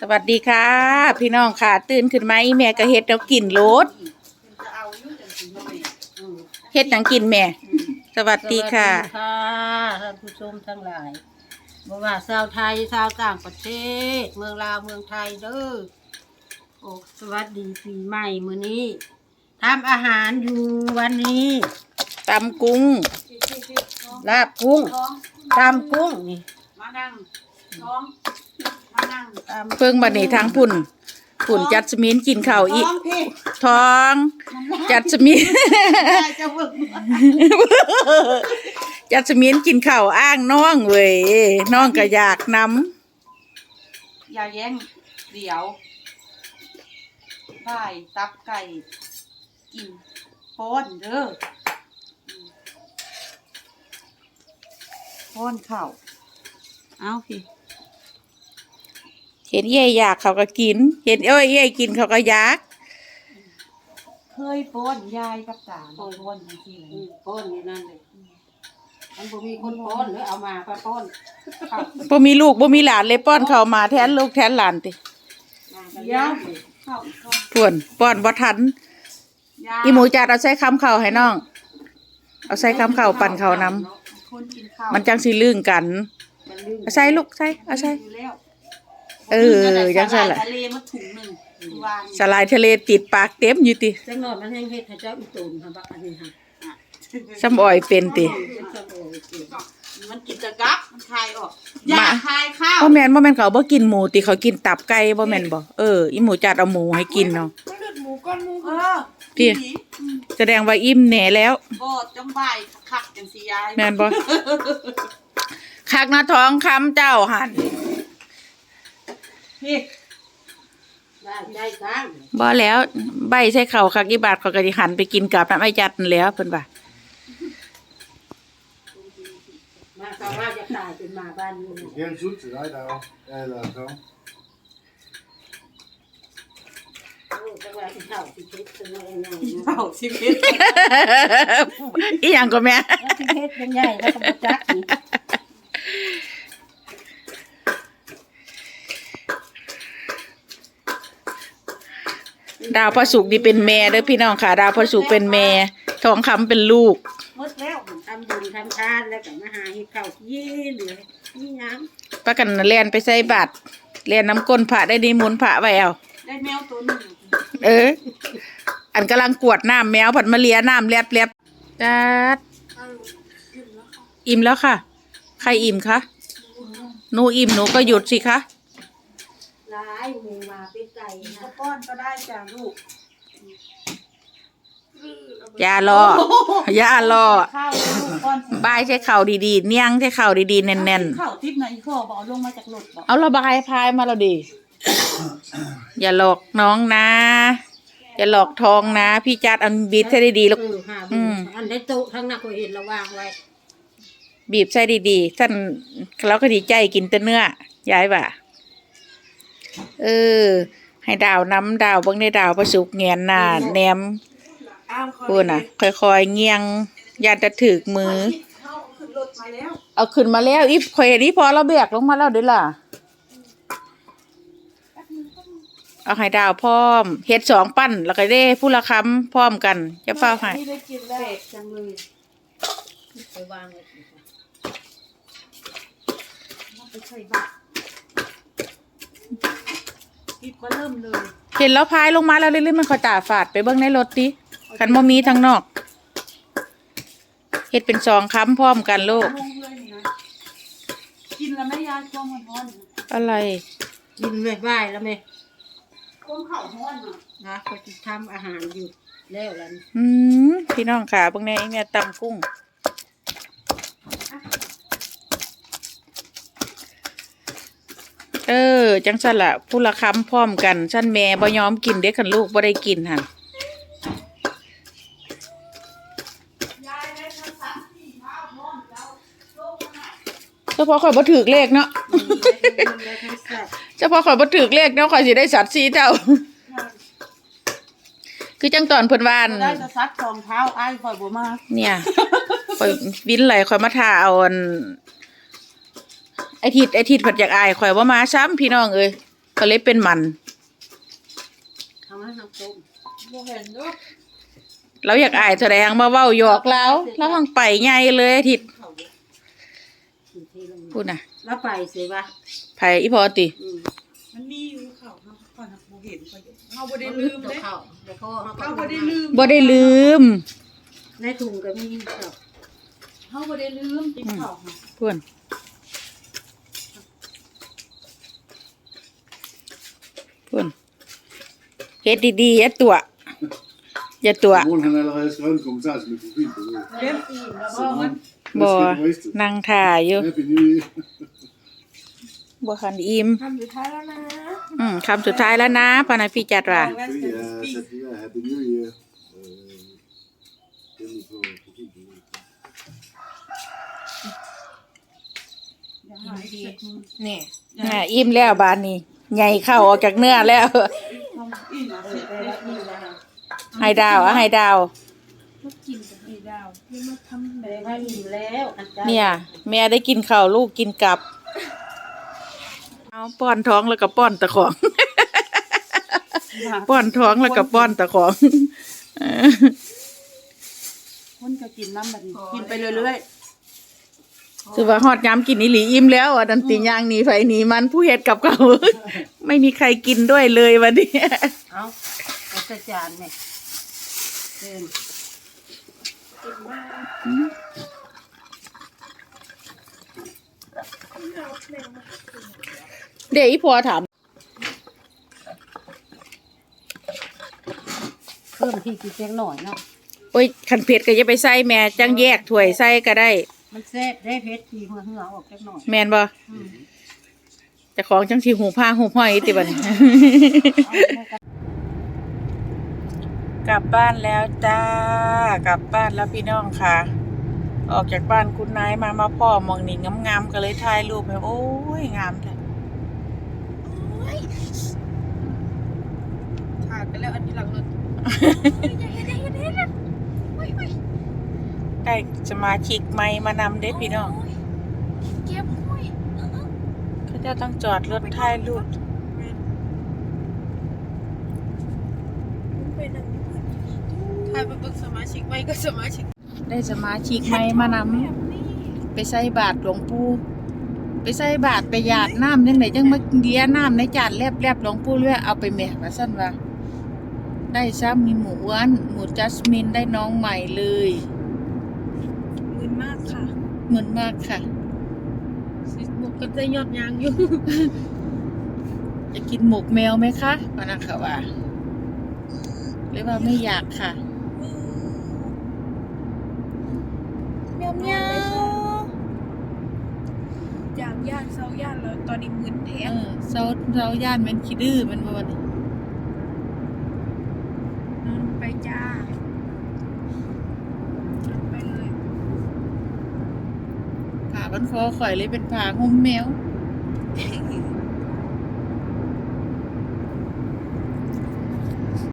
สวัสดีค่ะ พี่น้องค่ะ ตื่นขึ้นมาอีแม่ก็เฮ็ดแล้วกินโลดจะเอาอยู่จังสิมาแม่อืมเฮ็ดหยังกินแม่ สวัสดีค่ะสวัสดีค่ะท่านผู้ชมทั้งหลายบ่ว่าชาวไทยชาวต่างประเทศ เมืองลาวเมืองไทยเด้อโอ้สวัสดีปีใหม่มื้อนี้ทำอาหารอยู่วันนี้ตำกุ้ง ลาบกุ้งตำกุ้งนี่มานั่งท้องมา นั่งตำเพิ่งบัดนี้ทางพุ่นพุ่นจัดสมินกินข้าวอีท้องพี่ท้อง จัดสมิน ได้จะเบิกจัดสมินกินข้าวอ้างน้องเว้ยน้องก็อยากนำอย่าแย่งเดี๋ยวได้ตับไก่ กินป้อนเด้ออืมป้อนข้าวเอาพี่ เห็นเย่อยากเขาก็กิน เห็นเอ้ยเย่กินเขาก็อยาก เคยป้อนยายกับตาป้อนจริงๆเลอืยมป้อนนี่นั่นเลยมันบ่มีคนป้อนหรือเอามาก็ป้อนข้าวบ่มีลูกบ่มีหลานเลยป้อนเขาวมาแทนลูกแทนหลานติมากันเดี๋ยยาววข้าวข้าวพวนป้อนบ่ทัน ยาอีหมูจัดเอาใส่คำข้าวให้น้อง เอาใส่คำข้าวปั่นข้าวน้คนกินข้าวำมันจังสิลื่นกัน มันลืมเอาใส่ลูกใส่เอาใส่อยู่แล้ว เออจังซั่นแหละทะเลมาถุงหนึ่งวางสลายทะเลติดปากเต็มอยู่ติจังหน่อยมันแห้งเฮ็ดให้เจ้าอีตูนค่ะบักอันนี้ค่ะซ้ำอ้อยเป็นติเป็นสมโอเคมันกินจะกับมันคายออกอย่ามาคายข้าวบ่แม่นบ่แม่นเขาบ่กินหมูติเขากินตับไก่บ่แม่นบ่เอออีหมูจัดเอาหมูให้กินเนาะเออพี่ ผีอืมแสดงว่าอิ่มแหน่แล้ว บ่จังบ่ายคักจังสิยายแม่นบ่คักนะท้องคำเจ้าหั่น พี่ได้ได้กลางบ่แล้ว ใบใส่ข้าวคักอีบาทเขาก็สิหันไปกินกับน้ำไอ้จัดนั่นแหล้วเพิ่นว่ามาสาวาจะตายเป็นหมาบ้านนี้นะ Geen zoet, right now. Eller zo. โอ้จังหวะที่เฒ่าที่เพชรเป็นยังไงเฒ่าชีวิตอีหยังก็แม่แล้วที่เพชรยังใหญ่แล้วก็บ่จักนี่ ดาวพระศุกร์นี่เป็นแม่เด้อพี่น้องค่ะ ดาวพระศุกร์เป็นแม่ทองคำเป็นลูก หมดแล้วทำบุญทำทานแล้วก็มาหาเฮ็ดข้าวยี่เหลือนี่หยังประกันเรียนไปใส่บาตรเรียนน้ำก้นพระได้นิมนต์พระไว้เอาได้แมวตัวหนึงเออ อันกำลังกวดน้ำแมวผัดมาเลียน้ำแลบแลบจัดอิ่มแล้วค่ะ ใครอิ่มคะ หนูอิ่มหนูก็หยุดสิคะ หลายหมูมาเป็ดไก่นะป้อนก็ได้จ้ะลูกอย่ารออย่ารอข้าวลูกป้อนบายใช้เข่าดีๆ เนียงใช้เข่าดีๆ แน่นข้าวทิพย์ไหนอีพ่อบอกเอาลงมาจากรถบอกๆเอาระบายพายมาแล้วดี อย่าหลอกน้องนะ อย่าหลอกทองนะ พี่จัดอันบีบใช้ดีๆแล้วเออหาอืบุมญอันได้โต๊ะทั้งนักก็เห็นระวางไว้ บีบใส่ดีๆท่านเราก็ดีใจกินแต่เนื้อย้ายว่า เออ ให้ดาวน้ำดาวเบิ่งได้ดาวประสุกเงียนหน้าแหนมอ้าวเขาพูดน่ะ ค่อยๆเงียงยานจะถึกมือเข้าขึ้นรถมาแล้วเอาขึ้นมาแล้วอีข่อยเห็นอีพอเราแบกลงมาแล้วเด้อล่ะ เอาให้ดาวพร้อมเฮ็ดสองปั้นแล้วก็ได้ผู้ละคำพร้อมกันจะเฝ้าให้นี่ได้กินแล้วแปลกจังเลยไปวางไว้สิค่ะไปใส่บา ตรกินก็เริ่มเลยเห็นแล้วพายลงมาแล้วเรื่อยๆมันขอยตาฝาดไปเบิ่งในรถดิคันบ่มีทางนอกเฮ็ดเป็นสองคำพร้อมกันลูกลงเลยนี่นะกินแล้วไม่ยายช่วงมันร้อนอะไร กินไม่ไหวแล้วไหมช่วงเข่าร้อนอะนะก็จะทำอาหารอยู่แล้วล่ะนี่อืมพี่น้องค่ะเบิ่งในแม่ตำกุ้ง เออ จังซั่นล่ะผู้ละคำพร้อมกันชั้นแม่บ่ยอมกินเด็กคันลูกบ่ได้กินหั่นเฉพาะข่อยบ่ถือเลขเนาะได้ทั้งสัตว์เฉพาะข่อยบ่ถือเลขเนาะข่อยสิได้สัตว์สีเท่า คือจังตอนเพิ่นว่าอั่นได้จะซัดรองเท้าไอ้ายคอยบัวมาเนี่ยข่อยวินไหลข่อยมาท่าเอาอัน ไอทิดไอทิดผัดอยากอายข่อยว่ามาซ้ำพี่น้องเอ้ยก็เลยเป็นมัน ทำให้น้ำต้มบ่เห็นเด้อเราอยากอายแสดงมาเว้าหยอกแล้วแล้วหังไปใหญ่เลยอาทิตย์กินที่ลงพูดน่ะแล้วไปสิวะไผอีพอติ อืมมันมีอยู่เขาเนาะก่อนนะบ่เห็นก็เห็นเฮาบ่ได้ลืมตัวเด้เข้าเดี๋ยวเขาเฮาบ่ได้ลืมบ่ได้ลืมในถุงก็มีเจ้าเฮาบ่ได้ลืมติ๊กเขาค่ะ พูน พูนเฮ็ดดีๆอย่าตัวอย่าตัว Morgen han allerede skrevet en kommentar til mit profilbillede. เล่นอิ่มแล้ว Så ก็มัน han, บ่ han skal wasted. นั่งถ่ายอยู่ Happy New Year. บ่คันอิ่มทำสุดท้ายแล้วนะอืมคำสุดท้ายแล้วนะพานาพี่จัดว่า Fordi jeg har sat de der Happy New Year. Øh, billede på profilbilledet. นี่ อ่าอิ่มแล้วบานนี้ ใหญ่เข้าออกจากเนื้อแล้วทำอีกนะเสร็จแล้วให้ดาวอะให้ดาวมากินกับไอ้ดาวเพื่อมาทำแบเดี๋ยวบให้อิ่มแล้วอัใจเนี่ย แม่ได้กินข้าวลูกกินกลับ เอาป้อนท้องแล้วก็ป้อนตะของ ป้อนท้องแล้วก็ป้อนตะของเออคนก็กินน้ำแบบนี้กินไปเรื่อย คือว่าฮอดย้ำกินอีหลีอิ่มแล้วอะดันตีย่างหนีไฟหนีมันผู้เฮ็ดกับเขา ไม่มีใครกินด้วยเลยวันนี้เอาเอาใส่จานเนี่ยเต็มเดี๋ยวอีพัวถามเพิ่มที่กินเพียงหน่อยเนาะโอ้ยขันเผ็ดก็จะไปใส่แม่จังแยกถ้วยใส่ก็ได้ มันแซ่บได้เพชรทีหัวเหงาออกจักหน่อยแม่นบ่อืมเจะของจังสีหูผ้าหูห้อยติบัดน กลับบ้านแล้วจ้า กลับบ้านแล้วพี่น้องค่ะ ออกจากบ้านคุณนายมามาพ่อมองนี่งามๆก็เลยถ่ายรูปให้โอ้ยงามแท้ๆขาดไปแล้วอันนี้หลังรถ ได้ สมาชิกใหม่มานำเด้พี่น้องเก็บห้อยเขาเจะต้องจอดรถถ่ายรูปไปนั่งอยู่เพิ่นถ่ายไปเบิ่งสมาชิกไว้ก็สมาชิก ได้สมาชิกใหม่มานำไปใส่บาตรหลวงปู่ไปใส่บาตรไปหยาดน้ำยังไงจังมาเลียน้ำในจานแลบๆหลวงปู่เรื่อยเอาไปแม่ว่าซั่นว่าได้ซ้ำมีหมูอ้วนหมูจัสมินได้น้องใหม่เลย มึนมากค่ะ เห มือนมากค่ะสิบกก็จะยอดยางอยู่ จะกินหมกแมวไหมคะพะนักค่ะว่าหรือว่าไม่อยากค่ะเมียวเมียวอย่างย่านเซาย่านแล้วตอนนี้มึนแทเอนอเซาเซาย่านแมันคิดดื้อแมันบ่วันนี้นอนไปจ้า ไปเลย ผ่าบันขอข่อยเลยเป็นผาหุ้มแมว